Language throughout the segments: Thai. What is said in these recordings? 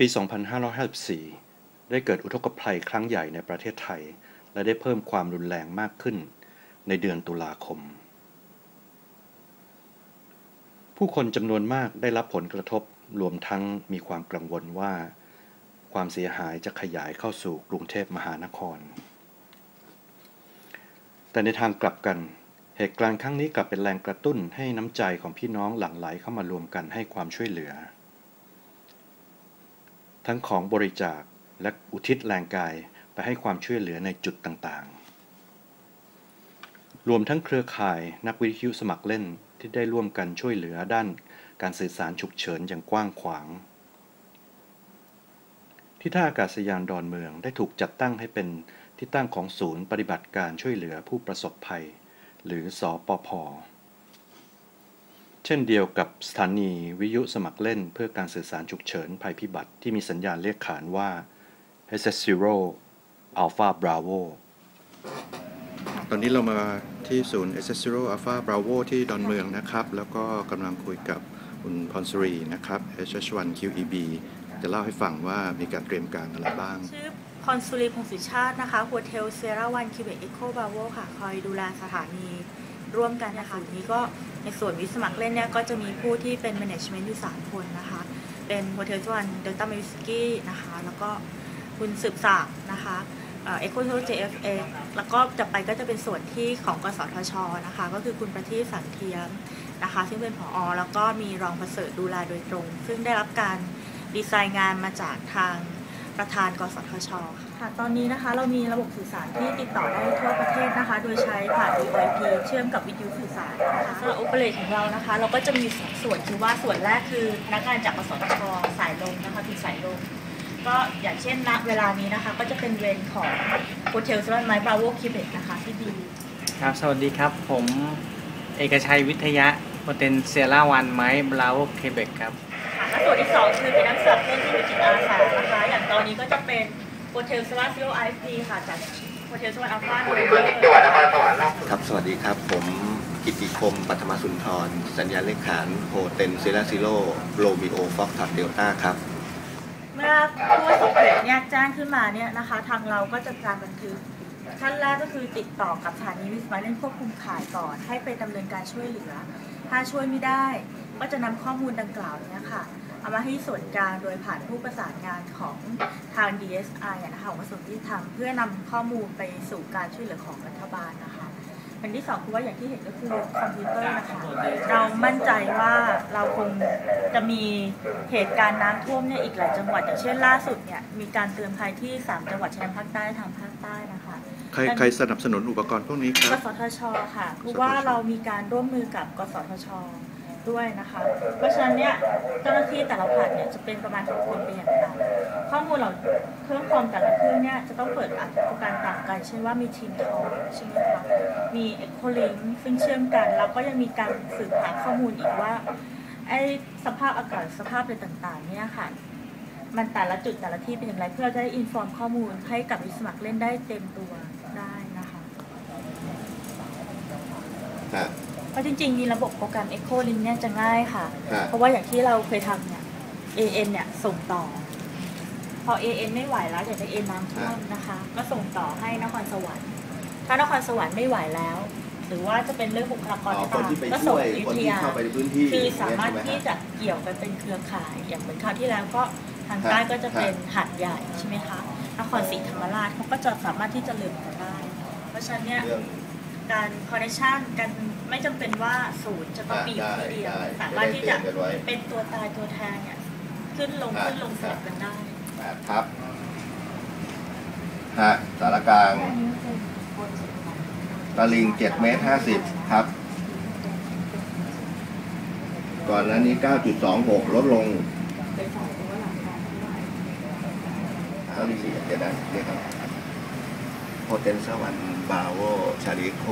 ปี 2554 ได้เกิดอุทกภัยครั้งใหญ่ในประเทศไทย และได้เพิ่มความรุนแรงมากขึ้น ในเดือนตุลาคม ผู้คนจำนวนมากได้รับผลกระทบรวมทั้งมีความกังวลว่า ความเสียหายจะขยายเข้าสู่กรุงเทพมหานคร แต่ในทางกลับกัน เหตุการณ์ครั้งนี้กลับเป็นแรงกระตุ้นให้น้ำใจของพี่น้องหลั่งไหลเข้ามารวมกันให้ความช่วยเหลือ ทั้งของบริจาคและอุทิศแรงกายไปให้ความช่วยเหลือในจุดต่างๆ รวมทั้งเครือข่ายนักวิทยุสมัครเล่นที่ได้ร่วมกันช่วยเหลือด้านการสื่อสารฉุกเฉินอย่างกว้างขวาง ที่ท่าอากาศยานดอนเมืองได้ถูกจัดตั้งให้เป็นที่ตั้งของศูนย์ปฏิบัติการช่วยเหลือผู้ประสบภัย หรือสอปพ เช่นเดียวกับสถานีวิทยุสมัครเล่นเพื่อการสื่อสารฉุกเฉินภัยพิบัติที่มีสัญญาณเรียกขานว่า SS0 Alpha Bravo ตอนนี้เรามาที่ศูนย์ SS0 Alpha Bravo ที่ดอนเมืองนะครับ แล้วก็กำลังคุยกับคุณพรสรีนะครับ HS1 QEB จะเล่าให้ฟังว่ามีการเตรียมการอะไรบ้าง ชื่อพรสุรีพงศิชาตินะคะ โฮเทลเซราวันคิวเบกเอ็กโคบาโวค่ะ คอยดูแลสถานี ร่วมกันนะคะทีนี้ก็ในส่วนวิสมัครเล่นเนี่ยก็จะมีผู้ที่เป็นแมネจเมนต์อยู่3คนนะคะ เป็นโฮเทลจวนเดลต้ามิสกี้นะคะ แล้วก็คุณสืบศักดิ์นะคะเอ็กโคโทเจฟเอแล้วก็จะไปก็จะเป็นส่วนที่ของกสทชนะคะ ก็คือคุณประทีปสันเทียมนะคะ ซึ่งเป็นผอแล้วก็มีรองประเสริฐดูแลโดยตรง ซึ่งได้รับการดีไซน์งานมาจากทาง ประธานกสทชค่ะตอนนี้นะคะเรามีระบบสื่อสารที่ติดต่อได้ทั่วประเทศนะคะ โดยใช้ผ่าน VoIP เชื่อมกับวิทยุสื่อสารนะคะสำหรับโอเปเรตของเรานะคะ เราก็จะมีสองส่วนคือว่าส่วนแรกคือพนักงานจากกสทชสายลมนะคะคือสายลมก็อย่างเช่นณเวลานี้นะคะ ก็จะเป็นเวรของโฮเทลสวัสดิ์ไมบราโวคิเบกนะคะที่ดีครับสวัสดีครับผมเอกชัยวิทยะโปรเตนเซล่าวันไม้บราวเคเบกครับค่ะ และส่วนที่สองคือเป็นนักสนับเล่นที่มีจิตอาสานะคะอย่างตอนนี้ก็จะเป็นโฮเทลสวัสดิ์ซิโอไอพีค่ะจากโฮเทลสวัสดิ์อัลฟาโนเวอร์ครับ สวัสดีครับ ผมกิติคมปัทมสุนทร สัญญาณเลขขานโฮเทนเซราซิโลโรมิโอฟอกทับเดลต้าครับ เมื่อผู้ประสบเหตุเนี่ยแจ้งขึ้นมาเนี่ยนะคะ ทางเราก็จะการบันทึกขั้นแรกก็คือติดต่อกับสถานีวิสมาเล่นควบคุมข่ายก่อน ให้ไปดำเนินการช่วยเหลือ ถ้าช่วยไม่ได้ ก็จะนำข้อมูลดังกล่าวเนี่ยค่ะ เอามาให้ส่วนกลางโดยผ่านผู้ประสานงานของทาง DSI อะนะคะของกระทรวงยุติธรรมเพื่อนำข้อมูลไปสู่การช่วยเหลือของรัฐบาลนะคะอันที่สองคือว่าอย่างที่เห็นก็คือคอมพิวเตอร์นะคะเรามั่นใจว่าเราคงจะมีเหตุการณ์น้ำท่วมเนี่ยอีกหลายจังหวัดอย่างเช่นล่าสุดเนี่ยมีการเตือนภัยที่ 3 จังหวัดชายแดนภาคใต้ทางภาคใต้นะคะใครใครสนับสนุนอุปกรณ์พวกนี้คกรับสทชค่ะเพราะว่าเรามีการร่วมมือกับกสทช ด้วยนะคะ เพราะฉะนั้นเนี่ยเจ้าหน้าที่แต่ละผลัดเนี่ยจะเป็นประมาณหกคนเป็นอย่างต่ำข้อมูลเราเครื่องคอมแต่ละเครื่องเนี่ยจะต้องเปิดอัดการต่างกันเช่นว่ามีทีมทอใช่ไหมคะมีเอ็กโคลิงซึ่งเชื่อมกัน แล้วก็ยังมีการสืบหาข้อมูลอีกว่าไอ้สภาพอากาศสภาพอะไรต่างๆเนี่ยค่ะมันแต่ละจุดแต่ละที่เป็นอย่างไรเพื่อจะได้อินฟอร์มข้อมูลให้กับวิสมัครเล่นได้เต็มตัวได้นะคะะ ราะจริงๆ มีระบบโปรแกรม Echo Link เนี่ยจะง่ายค่ะ ฮะ เพราะว่าอย่างที่เราเคยทำเนี่ย AN เนี่ยส่งต่อ พอ AN ไม่ไหวแล้วอย่างใน AN น้ำท่วมนะคะ ก็ส่งต่อให้นครสวรรค์ ถ้านครสวรรค์ไม่ไหวแล้ว หรือว่าจะเป็นเรื่องบุคลากรอ๋อก็คนตามที่ไปก็ช่ส่งวยอยุคนธที่ยา เข้าไปในพื้นที่คือสามารถใช่ไหที่ฮะ จะเกี่ยวกันเป็นเครือข่าย อย่างเหมือนคราวที่แล้วก็ทางฮะใต้ก็จะเป็นฮะหัดใหญ่ใช่ไหมคะนครศรีธรรมราชเขาก็จะสามารถที่จะเลืมกันได้ เพราะฉะนั้นเนี่ยเรื่อง การคอนเนคชันกันไม่จำเป็นว่าศูนย์จะต้องมีอยู่ที่เดียวได้สามารถที่จะได้เตรียมกันไว้เป็นตัวตายตัวแทนเนี่ยขึ้นลงครับขึ้นลงสลับกันได้แปดครับฮะสารกลางตะลิงเจ็ดเมตรห้าสิบครับ ก่อนหน้านี้เก้าจุดสองหกลดลงตะลิงเจ็ดนะเดี๋ยวครับ โฮเทลสวรรค์บาโวชาริโค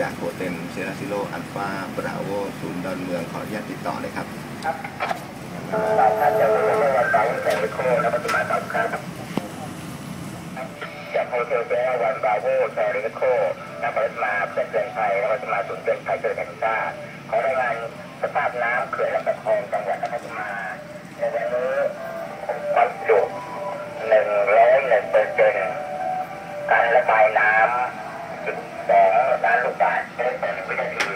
จากโฮเทลเซราซิโลอัลฟาบราโวศูนย์ดอนเมืองขออนุญาตติดต่อเลยครับครับจากโฮเทลเซราวันบาโวชาริโคนครราชมาเพื่อนเตือนภัยนครราชมาศูนย์เตือนภัยเกิดแห่งชาติขอรายงานสภาพน้ำเขื่อนลำตะคองจังหวัดนครราชมในวันนี้ความ การระบายน้ำจุดสองล้านลูกบาศก์ไม่ต่อนึ่งวินาที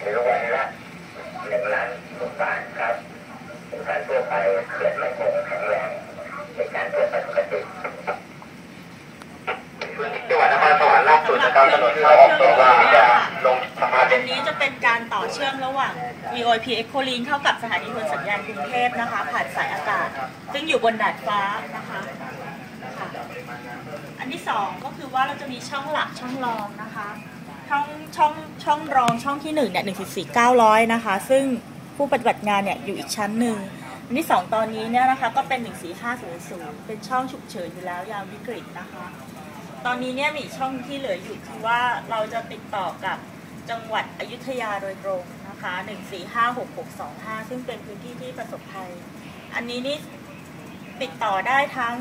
หรือวันละหนึ่งล้านลูกบาทครับการทั่วไปเขื่อนไม่คงแข็งแรงในการทั่วไปปกติพื้นที่งหวัดนานต่าจานนี้จะเป็นการต่อเชื่อมระหว่าง VOP e c h o l i n e เข้ากับสถานีทนสัญญาณกรุงเทพนะคะ ผ่านสายอากาศ ซึ่งอยู่บนดาดฟ้านะคะค่ะ อันที่สองก็คือว่าเราจะมีช่องหลักช่องรองนะคะ ช่องช่องช่องรองช่องที่หนึ่งเนี่ยหนึ่งสี่เก้าร้อยนะคะ ซึ่งผู้ปฏิบัติงานเนี่ยอยู่อีกชั้นหนึ่งอันที่สองตอนนี้เนี่ยนะคะก็เป็นหนึ่งสี่ห้าศูนย์ศูนย์เป็นช่องฉุกเฉินอยู่แล้วยามวิกฤตนะคะ ตอนนี้เนี่ยมีช่องที่เหลืออยู่คือว่าเราจะติดต่อกับจังหวัดอยุธยาโดยตรงนะคะ1456625ซึ่งเป็นพื้นที่ที่ประสบภัย อันนี้นี่ติดต่อได้ทั้ง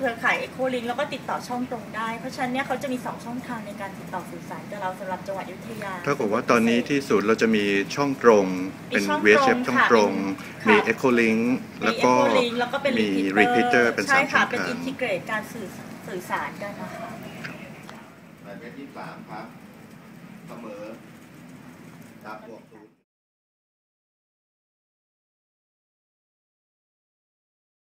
เครือข่ายเอโคลิงแล้วก็ติดต่อช่องตรงได้ เพราะฉะนั้นเนี่ยเขาจะมี 2 ช่องทางในการติดต่อสื่อสารกับเราสำหรับจังหวัดอยุธยา เท่ากับว่าตอนนี้ที่ศูนย์เราจะมีช่องตรงเป็นมีช่องเวชเชฟตรงช่องค่ะตรงค่ะมี Echo Link แล้วก็มี Echo Link แล้วก็เป็นมี repeater repeater เป็นใช่สามช่ค่ะองเป็นทางอินทิเกรตการสื่อสื่อสารกันนะคะประเภทที่สามครับ เสมอดับบวกศูนย์